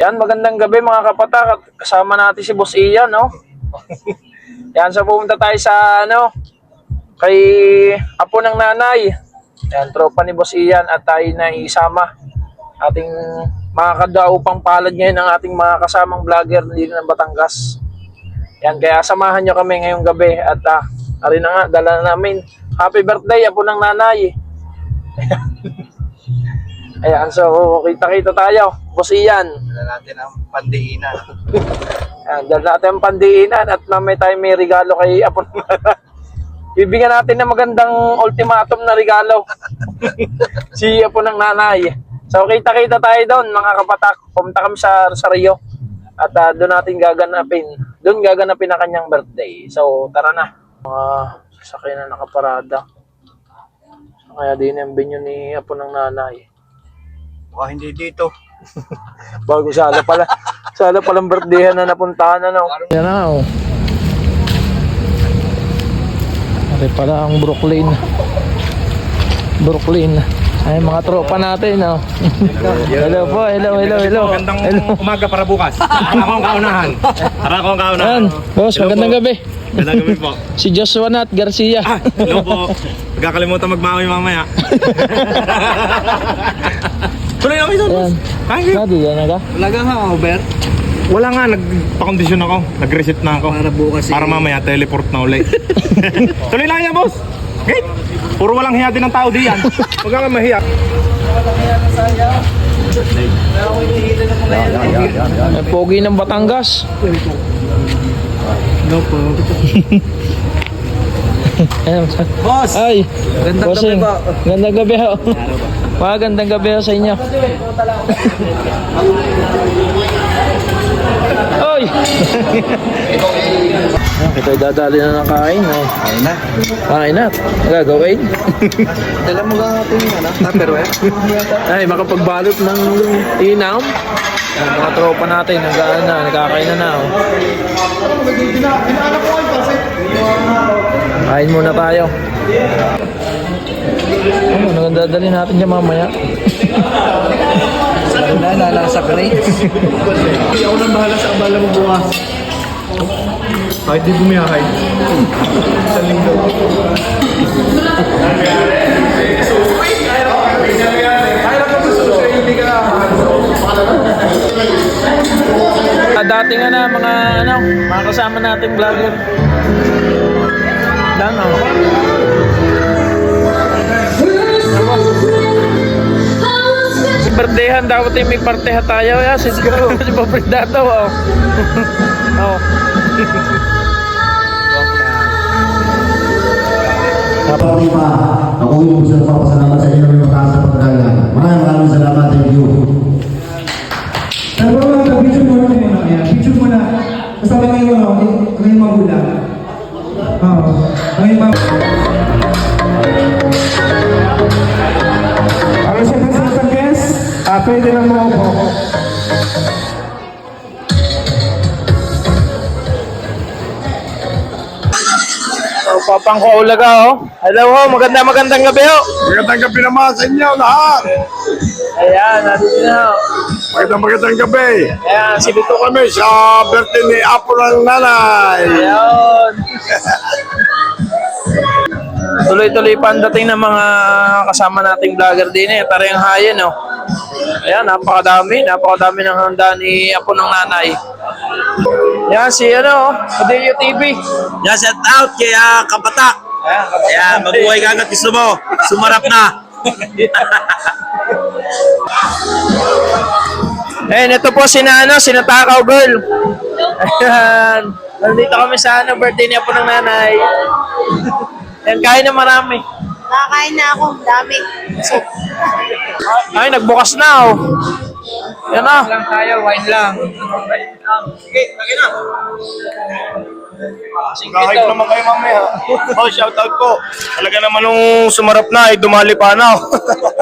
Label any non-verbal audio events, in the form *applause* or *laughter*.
Yan, magandang gabi mga kapatak. Kasama natin si Boss Ian, no? *laughs* Yan, so pumunta tayo sa, ano, kay apo ng nanay. Yan, tropa ni Boss Ian at tayo na isama. Ating mga kadaupang palad ngayon ng ating mga kasamang vlogger dito ng Batangas. Yan, kaya samahan nyo kami ngayong gabi at ah, na nga, dala na namin. Happy birthday, apo ng nanay. *laughs* Ayan, so kita-kita tayo. Boss Ian. Dala natin ang pandiinan. *laughs* Ayan, dahil natin ang pandiinan at mamay tayo may regalo kay *laughs* Apo ng Nanay. Bibigyan natin ng magandang ultimatum na regalo. *laughs* si Apo ng Nanay. So kita-kita tayo doon mga kapatak. Pumunta kami sa Rosario. At ah, doon natin gaganapin. Doon gaganapin na kanyang birthday. So tara na. Mga sasakyan na nakaparada. Kaya din ang binyo ni Apo ng Nanay. Baka hindi dito. *laughs* Bago sala pala. Sala palang birthday na napuntahan ano. Yan na oh. Ari pala ang Brooklyn. Brooklyn. Ay mga tropa natin oh. hello po, hello, hello, hello. Magandang Hello. umaga para bukas. Para akong kaunahan. Para akong Yan, kaunahan. boss, Hello magandang po. gabi. Magandang gabi po. Si Joshua Nat Garcia. Ah, hello po. Huwag kakalimutan magmamoy mamaya. *laughs* Tuloy na kayo doon. Yan. Thank you. Nadi, yan na ka? Talaga nga, Over. Wala nga, nagpa-condition ako. Nag-reset na ako. Para bukas Para eh. mamaya, teleport na ulit. *laughs* Tuloy lang yan, boss. Great. Puro walang hiya din ng tao diyan. Huwag ka mahiya. Ay, pogi ng Batangas. No po. *laughs* Ayan, Boss! Ay, Gandang gabi po. Gandang gabi ho. Magandang gabi sa inyo. *laughs* Oy! *laughs* Ayan, kita dadali na ng kain. Oh. Ayun na. Kain na. Gagawin. *laughs* Dala mo lang natin yung ano, tupperware. Ay, makapagbalot ng inam. Ayan, mga tropa natin, nagaan na, nagkakain na na. Oh. Kain muna tayo. Ano, nagdadali natin dyan mamaya. Ayun na, nalasa grades. Ako nang bahala sa abala mo bukas. Kahit di bumiyahay. Sa linggo. Ah, dati nga na mga ano, mga kasama nating vlogger. Lang oh. Si Berdehan dapat ay may parteha tayo ya. Si si Pabrida daw oh. oh. Kapalima, ako yung gusto papasalamat sa inyo ng mataas na papang kaulaga oh. Hello ho, maganda magandang gabi ho. Magandang gabi naman sa inyo lahat. Ayan, nandito na ho. Magandang magandang gabi. Ayan, si Dito kami sa birthday ni Apo ng Nanay. Ayun. Tuloy-tuloy pa ang dating ng mga kasama nating vlogger din eh. Tara yung hayan, oh. Ayan, napakadami. Napakadami ng handa ni Apo ng Nanay. Yan, si ano, Adelio TV. Yan, shout out kay ah, Kapatak. Ayan, Kaya mabuhay ka agad gusto mo. Sumarap na. *laughs* Ayan, ito po si Nano, si Natakaw Girl. Ayan. Nandito kami sa ano, birthday ni Apo ng Nanay. *laughs* Ayan, kain na marami. Nakakain na ako, dami. Ay, nagbukas na, oh. Yan na. lang tayo, wine lang. Kahit naman kayo mamaya. Oh, shout out po. Talaga naman nung sumarap na, ay dumali pa na. *laughs*